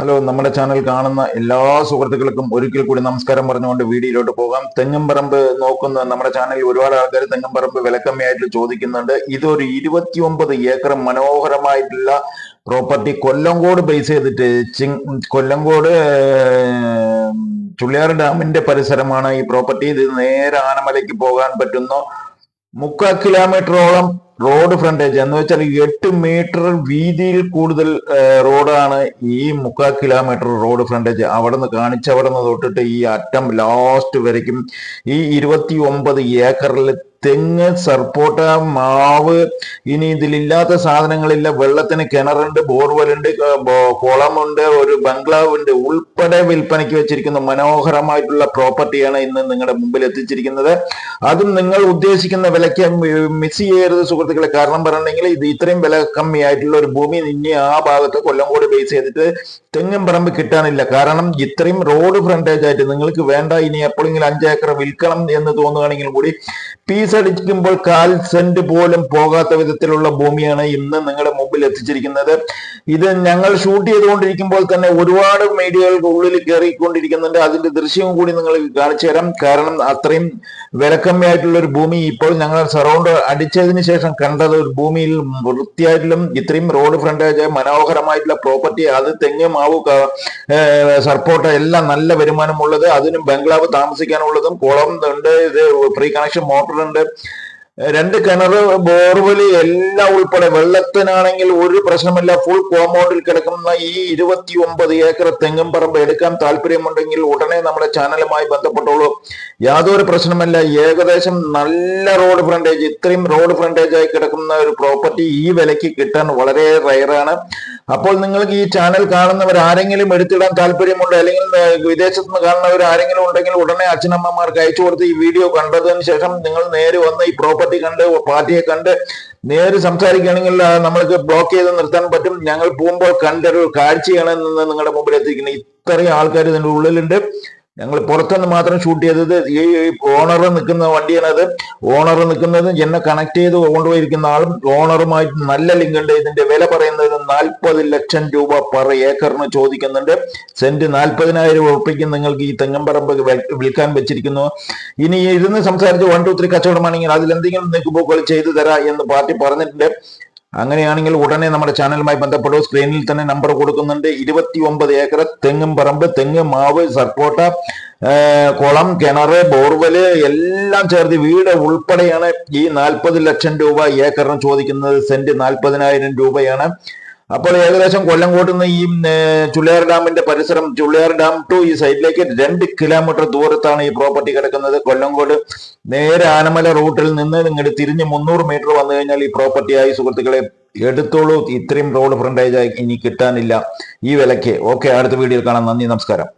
Hello നമ്മുടെ channel കാണുന്ന എല്ലാ സുഹൃത്തുക്കൾക്കും ഒരിക്കൽ കൂടി നമസ്കാരം പറഞ്ഞുകൊണ്ട് വീഡിയോയിലോട്ട് പോകാം. തെങ്ങുംപറമ്പ് നോക്കുന്ന നമ്മുടെ ചാനലിൽ ഒരുപാട് ആൾക്കാർ തെങ്ങുംപറമ്പ് വിലക്കമ്മയായിട്ട് ചോദിക്കുന്നുണ്ട്. ഇതൊരു ഇരുപത്തിയൊമ്പത് ഏക്കർ മനോഹരമായിട്ടുള്ള പ്രോപ്പർട്ടി കൊല്ലങ്കോട് ബേസ് ചെയ്തിട്ട് കൊല്ലങ്കോട് ചുള്ളിയാർ ഡാമിന്റെ പരിസരമാണ് ഈ പ്രോപ്പർട്ടി ഇത് നേരെ ആനമലയ്ക്ക് പോകാൻ പറ്റുന്ന. മുക്കാൽ കിലോമീറ്ററോളം റോഡ് ഫ്രണ്ടേജ് എന്ന് വെച്ചാൽ എട്ട് മീറ്റർ വീതിയിൽ കൂടുതൽ റോഡാണ് ഈ മുക്കാൽ കിലോമീറ്റർ റോഡ് ഫ്രണ്ടേജ് അവിടെ നിന്ന് കാണിച്ചവിടെ നിന്ന് തൊട്ടിട്ട് ഈ അറ്റം ലാസ്റ്റ് വരയ്ക്കും. ഈ ഇരുപത്തി ഒമ്പത് ഏക്കറിൽ തെങ്ങ് സർപ്പോട്ട മാവ് ഇനി ഇതിലില്ലാത്ത സാധനങ്ങളില്ല. വെള്ളത്തിന് കിണറുണ്ട് ബോർവെലുണ്ട് കുളമുണ്ട് ഒരു ബംഗ്ലാവ് ഉണ്ട് ഉൾപ്പെടെ വിൽപ്പനയ്ക്ക് വെച്ചിരിക്കുന്ന മനോഹരമായിട്ടുള്ള പ്രോപ്പർട്ടിയാണ് ഇന്ന് നിങ്ങളുടെ മുമ്പിൽ എത്തിച്ചിരിക്കുന്നത്. അതും നിങ്ങൾ ഉദ്ദേശിക്കുന്ന വിലയ്ക്ക് മിസ് ചെയ്യരുത് സുഹൃത്തുക്കളെ. കാരണം പറഞ്ഞിട്ടുണ്ടെങ്കിൽ ഇത് ഇത്രയും വില കമ്മിയായിട്ടുള്ള ഒരു ഭൂമി ഇനി ആ ഭാഗത്ത് കൊല്ലംകോട് ബേസ് ചെയ്തിട്ട് തെങ്ങും പറമ്പ് കിട്ടാനില്ല. കാരണം ഇത്രയും റോഡ് ഫ്രണ്ടേജ് ആയിട്ട് നിങ്ങൾക്ക് വേണ്ട ഇനി എപ്പോഴെങ്കിലും അഞ്ചേക്കർ വിൽക്കണം എന്ന് തോന്നുകയാണെങ്കിൽ കൂടി പീസ് അടിക്കുമ്പോൾ കാൽ സെന്റ് പോലും പോകാത്ത വിധത്തിലുള്ള ഭൂമിയാണ് ഇന്ന് നിങ്ങളുടെ മുമ്പിൽ എത്തിച്ചിരിക്കുന്നത്. ഇത് ഞങ്ങൾ ഷൂട്ട് ചെയ്തുകൊണ്ടിരിക്കുമ്പോൾ തന്നെ ഒരുപാട് മീഡിയകൾക്ക് ഉള്ളിൽ കയറിക്കൊണ്ടിരിക്കുന്നുണ്ട്. അതിന്റെ ദൃശ്യവും കൂടി നിങ്ങൾ കാണിച്ചു തരാം. കാരണം അത്രയും വിലക്കമ്മിയായിട്ടുള്ള ഒരു ഭൂമി ഇപ്പോൾ ഞങ്ങൾ സറൗണ്ട് അടിച്ചതിന് ശേഷം കണ്ടത് ഒരു ഭൂമിയിൽ വൃത്തിയായിട്ടും ഇത്രയും റോഡ് ഫ്രണ്ടേജ് മനോഹരമായിട്ടുള്ള പ്രോപ്പർട്ടി അത് തെങ്ങ് മാവ് സർപ്പോട്ട എല്ലാം നല്ല വരുമാനമുള്ളത്. അതിനും ബംഗ്ലാവ് താമസിക്കാനുള്ളതും കുളം ഉണ്ട് ഇത് പ്രീ കണക്ഷൻ മോട്ടർ ഉണ്ട്. രണ്ട് കിണർ ബോർവെൽ എല്ലാം ഉൾപ്പെടെ വെള്ളത്തിനാണെങ്കിൽ ഒരു പ്രശ്നമില്ല. ഫുൾ കോമ്പൗണ്ടിൽ കിടക്കുന്ന ഈ ഇരുപത്തി ഒമ്പത് ഏക്കർ തെങ്ങും പറമ്പ് എടുക്കാൻ താല്പര്യമുണ്ടെങ്കിൽ ഉടനെ നമ്മുടെ ചാനലുമായി ബന്ധപ്പെട്ടോളൂ. യാതൊരു പ്രശ്നമല്ല. ഏകദേശം നല്ല റോഡ് ഫ്രണ്ടേജ് ഇത്രയും റോഡ് ഫ്രണ്ടേജ് ആയി കിടക്കുന്ന ഒരു പ്രോപ്പർട്ടി ഈ വിലയ്ക്ക് കിട്ടാൻ വളരെ റയറാണ് അപ്പോൾ നിങ്ങൾക്ക് ഈ ചാനൽ കാണുന്നവർ ആരെങ്കിലും എടുത്തിടാൻ താല്പര്യമുണ്ട്? അല്ലെങ്കിൽ വിദേശത്ത് നിന്ന് കാണുന്നവർ ആരെങ്കിലും ഉണ്ടെങ്കിൽ ഉടനെ അച്ഛനമ്മമാർക്ക് അയച്ചു കൊടുത്ത് ഈ വീഡിയോ കണ്ടതിന് ശേഷം നിങ്ങൾ നേരെ വന്ന് ഈ പ്രോപ്പർട്ടി കണ്ട് പാർട്ടിയെ കണ്ട് നേരെ സംസാരിക്കുകയാണെങ്കിൽ നമ്മൾക്ക് ബ്ലോക്ക് ചെയ്ത് നിർത്താൻ പറ്റും. ഞങ്ങൾ പോകുമ്പോൾ കണ്ടൊരു കാഴ്ചയാണ് നിങ്ങളുടെ മുമ്പിൽ എത്തിക്കുന്നത് ഇത്രയും ആൾക്കാർ ഇതിന്റെ ഉള്ളിലുണ്ട്. ഞങ്ങൾ പുറത്തുനിന്ന് മാത്രം ഷൂട്ട് ചെയ്തത് ഈ ഓണർ നിൽക്കുന്ന വണ്ടിയാണത്. ഓണർ നിൽക്കുന്നത് എന്നെ കണക്ട് ചെയ്ത് കൊണ്ടുപോയിരിക്കുന്ന ആളും ഓണറുമായിട്ട് നല്ല ലിങ്ക് ഉണ്ട്. ഇതിന്റെ വില പറയുന്നത് നാൽപ്പത് ലക്ഷം രൂപ പെർ ഏക്കറിന് ചോദിക്കുന്നുണ്ട്. സെന്റ് നാൽപ്പതിനായിരം ഉറപ്പിക്ക് നിങ്ങൾക്ക് ഈ തെങ്ങമ്പറമ്പ് വിൽക്കാൻ വെച്ചിരിക്കുന്നു. ഇനി ഇരുന്ന് സംസാരിച്ച് വൺ ടു ത്രീ കച്ചവടമാണെങ്കിൽ അതിലെന്തെങ്കിലും നിൽക്കുമ്പോൾ ചെയ്തു തരാം എന്ന് പാർട്ടി പറഞ്ഞിട്ടുണ്ട്. അങ്ങനെയാണെങ്കിൽ ഉടനെ നമ്മുടെ ചാനലുമായി ബന്ധപ്പെടൂ. സ്ക്രീനിൽ തന്നെ നമ്പർ കൊടുക്കുന്നുണ്ട്. ഇരുപത്തി ഒമ്പത് ഏക്കർ തെങ്ങും പറമ്പ് തെങ്ങ് മാവ് സർക്കോട്ട കുളം കിണറ് ബോർവെൽ എല്ലാം ചേർത്ത് വീട് ഉൾപ്പെടെയാണ് ഈ നാൽപ്പത് ലക്ഷം രൂപ ഏക്കറിന് ചോദിക്കുന്നത്. സെന്റ് നാൽപ്പതിനായിരം രൂപയാണ്. അപ്പോൾ ഏകദേശം കൊല്ലംകോട്ട് നിന്ന് ഈ ചുള്ളിയാർ ഡാമിന്റെ പരിസരം ചുള്ളിയാർ ഡാം ടു ഈ സൈഡിലേക്ക് രണ്ട് കിലോമീറ്റർ ദൂരത്താണ് ഈ പ്രോപ്പർട്ടി കിടക്കുന്നത്. കൊല്ലംകോട് നേരെ ആനമല റൂട്ടിൽ നിന്ന് ഇങ്ങോട്ട് തിരിഞ്ഞ് മുന്നൂറ് മീറ്റർ വന്നു കഴിഞ്ഞാൽ ഈ പ്രോപ്പർട്ടി ആയി. സുഹൃത്തുക്കളെ എടുത്തോളൂ. ഇത്രയും റോഡ് ഫ്രണ്ടേജ് ഇനി കിട്ടാനില്ല ഈ വിലയ്ക്ക്. ഓക്കെ അടുത്ത വീഡിയോയിൽ കാണാം. നന്ദി നമസ്കാരം.